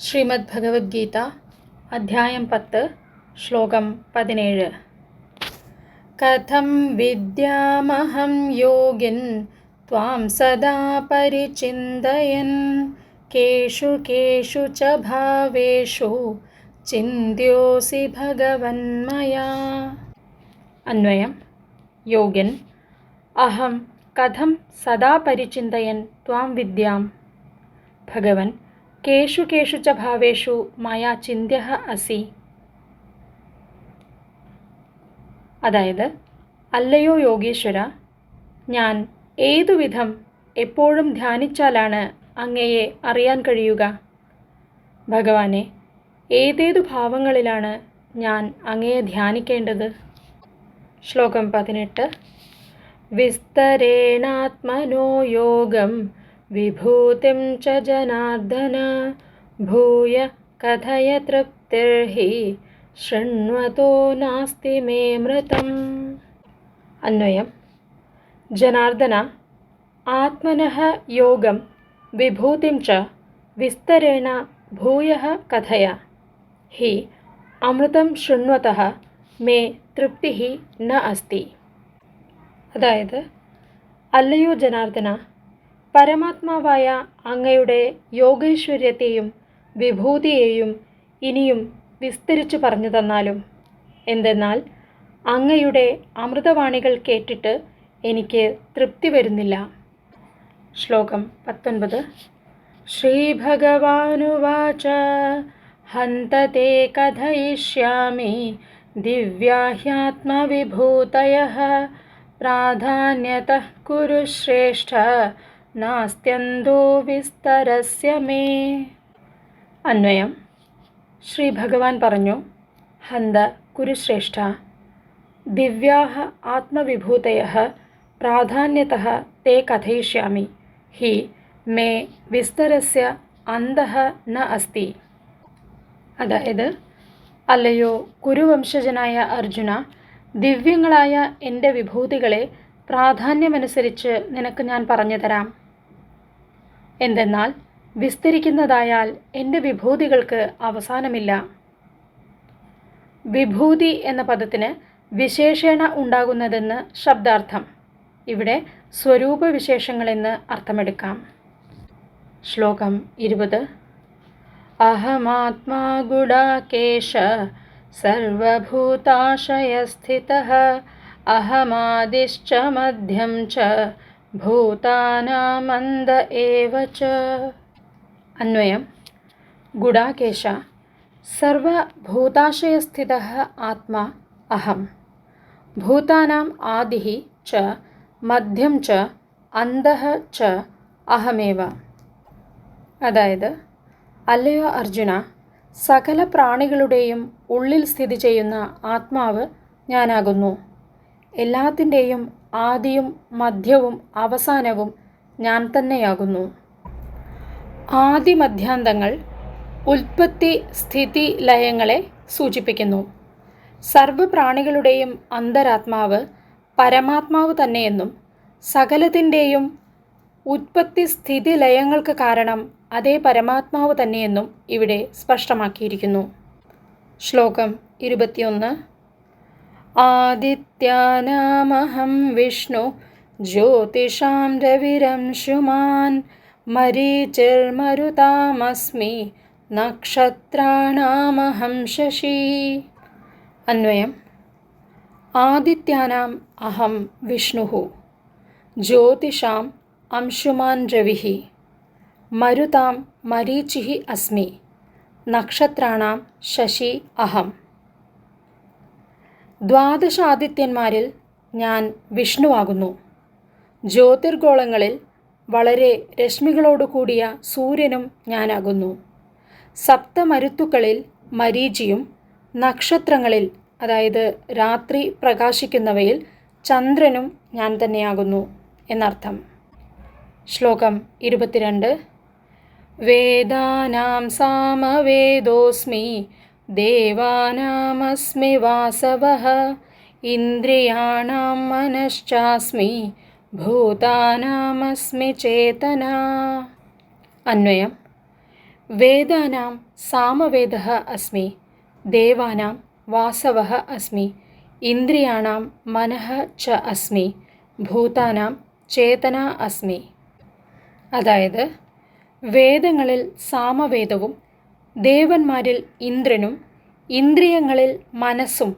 ശ്രീമദ് ഭഗവത്ഗീത അധ്യായം പത്ത് ശ്ലോകം പതിനേഴ്. കഥം വിദ്യാമഹം യോഗിൻ ത്വാം സദാ പരിചിന്തയൻ. കേഷു കേഷു ച ഭാവേഷു ചിന്ത്യോസി ഭഗവന്മയാ അന്വയം യോഗിൻ അഹം കഥം സദാ പരിചിന്തയൻ ത്വാം വിദ്യാം. ഭഗവൻ കേഷു കേഷു ച ഭാവേഷു മായ ചിന്ത്യ അസി. അതായത് അല്ലയോ യോഗീശ്വര ഞാൻ ഏതുവിധം എപ്പോഴും ധ്യാനിച്ചാലാണ് അങ്ങയെ അറിയാൻ കഴിയുക? ഭഗവാനെ ഏതേതു ഭാവങ്ങളിലാണ് ഞാൻ അങ്ങയെ ധ്യാനിക്കേണ്ടത്? ശ്ലോകം പതിനെട്ട്. വിസ്തരേണാത്മനോ യോഗം വിഭൂതിം ച ജനാർദ്ദന ഭൂയ കഥയ തൃപ്തിർഹി ശൃണ്വതോ നാസ്തി മേ മൃതം അന്വയം ജനാർദ്ദന ആത്മനഃ യോഗം വിഭൂതിം ച വിസ്തരേണ ഭൂയ കഥയ ഹി അമൃതം ശൃണ്വതഃ മേ തൃപ്തി ന അസ്തി അതായത് അല്ലയോ ജനാർദ്ദന പരമാത്മാവായ അങ്ങയുടെ യോഗൈശ്വര്യത്തെയും വിഭൂതിയെയും ഇനിയും വിസ്തരിച്ചു പറഞ്ഞു തന്നാലും എന്തെന്നാൽ അങ്ങയുടെ അമൃതവാണികൾ കേട്ടിട്ട് എനിക്ക് തൃപ്തി വരുന്നില്ല. ശ്ലോകം പത്തൊൻപത്. ശ്രീഭഗവാനുവാച ഹന്തത്തെ കഥയിഷ്യാമി ദിവ്യാഹ്യാത്മവിഭൂതയ പ്രാധാന്യത കുരു ശ്രേഷ്ഠ നാസ്ത്യന്തോ വിസ്തരസ്യ മേ അന്വയം ശ്രീ ഭഗവാൻ പറഞ്ഞു ഹന്ത കുരുശ്രേഷ്ഠ ദിവ്യാഹ ആത്മവിഭൂതയ പ്രാധാന്യത തേ കഥയിഷ്യാമി ഹി മേ വിസ്തരസ്യ അന്തഃ ന അസ്തി അതായത് അല്ലയോ കുരുവംശജനായ അർജുന ദിവ്യങ്ങളായ എന്റെ വിഭൂതികളെ പ്രാധാന്യമനുസരിച്ച് നിനക്ക് ഞാൻ പറഞ്ഞു തരാം. എന്തെന്നാൽ വിസ്തരിക്കുന്നതായാൽ എന്റെ വിഭൂതികൾക്ക് അവസാനമില്ല. വിഭൂതി എന്ന പദത്തിന് വിശേഷേണ ഉണ്ടാകുന്നതെന്ന് ശബ്ദാർത്ഥം. ഇവിടെ സ്വരൂപ വിശേഷങ്ങളെന്ന് അർത്ഥമെടുക്കാം. ശ്ലോകം ഇരുപത്. അഹമാത്മാ ഗുഡാകേശ സർവഭൂതാശയസ്ഥിത. അഹമാദിശ്ച മധ്യം ച ഭൂതാനാമന്ദ ഏവ അന്വയം. ഗുഡാകേശ. സർവഭൂതാശയസ്ഥിത ആത്മാ അഹം. ഭൂതാനാം ആദി ച മധ്യം ച അന്ത ച അഹമേവ. അതായത് അല്ലയോ അർജുന സകല പ്രാണികളുടെയും ഉള്ളിൽ സ്ഥിതി ചെയ്യുന്ന ആത്മാവ് ഞാനാകുന്നു. എല്ലാത്തിന്റെയും ആദിയും മധ്യവും അവസാനവും ഞാൻ തന്നെയാകുന്നു. ആദിമധ്യാന്തങ്ങൾ ഉൽപ്പത്തി സ്ഥിതി ലയങ്ങളെ സൂചിപ്പിക്കുന്നു. സർവപ്രാണികളുടെയും അന്തരാത്മാവ് പരമാത്മാവ് തന്നെയെന്നും സകലത്തിന്റെയും ഉത്പത്തി സ്ഥിതി ലയങ്ങൾക്ക് കാരണം അതേ പരമാത്മാവ് തന്നെയെന്നും ഇവിടെ സ്പഷ്ടമാക്കിയിരിക്കുന്നു. ശ്ലോകം ഇരുപത്തിയൊന്ന്. ആദിത്യാനാമഹം വിഷ്ണു ജ്യോതിഷാം രവിരംശുമാൻ മരീചിർമരുതാമസ്മി നക്ഷത്രാണാമഹം ശശി. അന്വയം. ആദിത്യാനാം അഹം വിഷ്ണു ജ്യോതിഷാം അംശുമാൻ രവിഃ മരുതാം മരീചിഃ അസ്മി നക്ഷത്രാണാം ശശി അഹം. ദ്വാദശാദിത്യന്മാരിൽ ഞാൻ വിഷ്ണുവാകുന്നു. ജ്യോതിർഗോളങ്ങളിൽ വളരെ രശ്മികളോടുകൂടിയ സൂര്യനും ഞാനാകുന്നു. സപ്തമരുത്തുക്കളിൽ മരീചിയും നക്ഷത്രങ്ങളിൽ അതായത് രാത്രി പ്രകാശിക്കുന്നവയിൽ ചന്ദ്രനും ഞാൻ തന്നെയാകുന്നു എന്നർത്ഥം. ശ്ലോകം ഇരുപത്തിരണ്ട്. വേദാനാം സാമവേദോസ്മി ദേവാനാമസ്മി വാസവഃ. ഇന്ദ്രിയാണാം മനശ്ചാസ്മി ഭൂതാനാമസ്മി ചേതന. അന്വയം. വേദാനാം സാമവേദ അസ്മി ദേവാനാം വാസവ അസ്മി ഇന്ദ്രിയാണാം മനഃ ച അസ്മി ഭൂതാനാം ചേതന അസ്മി. അതായത് വേദങ്ങളിൽ സാമവേദവും ദേവന്മാരിൽ ഇന്ദ്രനും ഇന്ദ്രിയങ്ങളിൽ മനസ്സും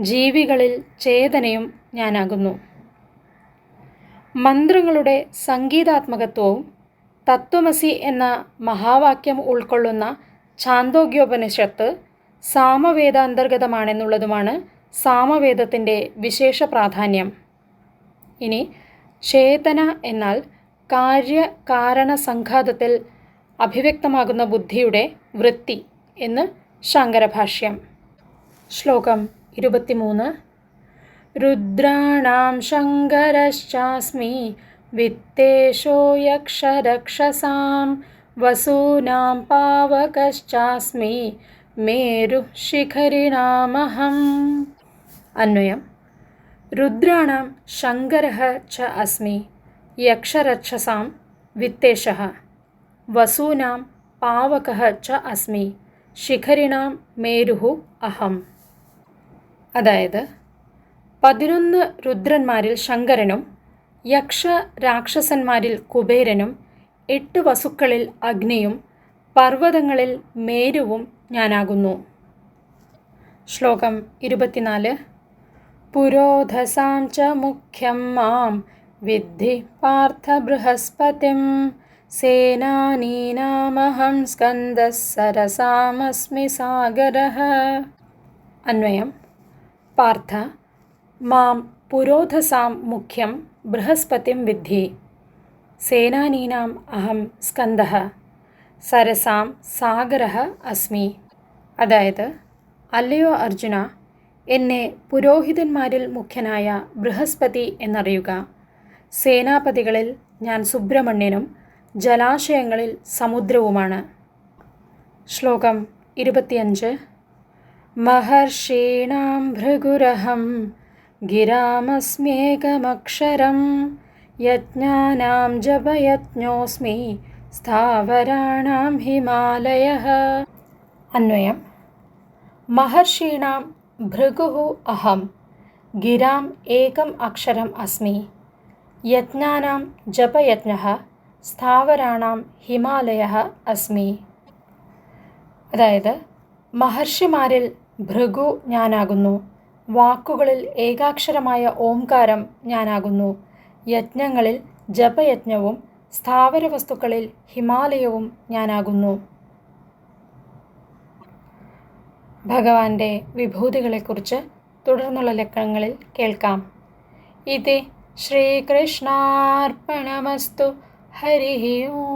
ജീവികളിൽ ചേതനയും ഞാനാകുന്നു. മന്ത്രങ്ങളുടെ സംഗീതാത്മകത്വവും തത്വമസി എന്ന മഹാവാക്യം ഉൾക്കൊള്ളുന്ന ഛാന്തോഗ്യോപനിഷത്ത് സാമവേദാന്തർഗതമാണെന്നുള്ളതുമാണ് സാമവേദത്തിന്റെ വിശേഷ പ്രാധാന്യം. ഇനി ചേതന എന്നാൽ കാര്യ കാരണ സംഘാതത്തിൽ അഭിവ്യക്തമാകുന്ന ബുദ്ധിയുടെ വൃത്തി എന്ന് ശങ്കരഭാഷ്യം. ശ്ലോകം ഇരുപത്തിമൂന്ന്. രുദ്രാണാം ശങ്കരശ്ചാസ്മി വിത്തേഷോ യക്ഷരക്ഷസാം വസൂനാം പാവകശ്ചാസ്മി മേരു ശിഖരിണാമഹം. അന്വയം. രുദ്രാണാം ശങ്കര ച അസ്മി യക്ഷരക്ഷസാം വിത്തേഷ വസൂനാം पावकः च अस्मि ശിഖരിണാം മേരുഹു അഹം അതായത് പതിനൊന്ന് രുദ്രന്മാരിൽ ശങ്കരനും യക്ഷ രാക്ഷസന്മാരിൽ കുബേരനും എട്ട് വസുക്കളിൽ അഗ്നിയും പർവ്വതങ്ങളിൽ മേരുവും ഞാനാകുന്നു ശ്ലോകം ഇരുപത്തിനാല് പുരോധസാം ച മുഖ്യം മാം വിദ്ധി പാർത്ഥ ബൃഹസ്പതിം സേനാനീനാമഹം സ്കന്ദ സരസാമസ്മി സാഗര അന്വയം പാർത്ഥ മാം പുരോധസാം മുഖ്യം ബൃഹസ്പതിം വിദ്ധി സേനാനീനാം അഹം സ്കന്ദ സരസാം സാഗര അസ്മി അതായത് അല്ലയോ അർജുന എന്നെ പുരോഹിതന്മാരിൽ മുഖ്യനായ ബൃഹസ്പതി എന്നറിയുക. സേനാപതികളിൽ ഞാൻ സുബ്രഹ്മണ്യനും ജലാശയങ്ങളിൽ സമുദ്രവുമാണ്. ശ്ലോകം ഇരുപത്തിയഞ്ച്. മഹർഷീണാം ഭൃഗുരഹം ഗിരാമസ്മ്യേകമക്ഷരം യജ്ഞാനാം ജപയജ്ഞോസ്മി സ്ഥാവരാണാം ഹിമാലയ. അന്വയം. മഹർഷീണാം ഭൃഗുഹു അഹം ഗിരാം ഏകം അക്ഷരം അസ്മി യജ്ഞാനാം ജപയജ്ഞഃ സ്ഥാവരാണാം ഹിമാലയ അസ്മി. അതായത് മഹർഷിമാരിൽ ഭൃഗു ഞാനാകുന്നു. വാക്കുകളിൽ ഏകാക്ഷരമായ ഓംകാരം ഞാനാകുന്നു. യജ്ഞങ്ങളിൽ ജപയജ്ഞവും സ്ഥാവര വസ്തുക്കളിൽ ഹിമാലയവും ഞാനാകുന്നു. ഭഗവാന്റെ വിഭൂതികളെക്കുറിച്ച് തുടർന്നുള്ള ലക്കണങ്ങളിൽ കേൾക്കാം. ഇത് ശ്രീകൃഷ്ണാർപ്പണമസ്തു हरिः ओम्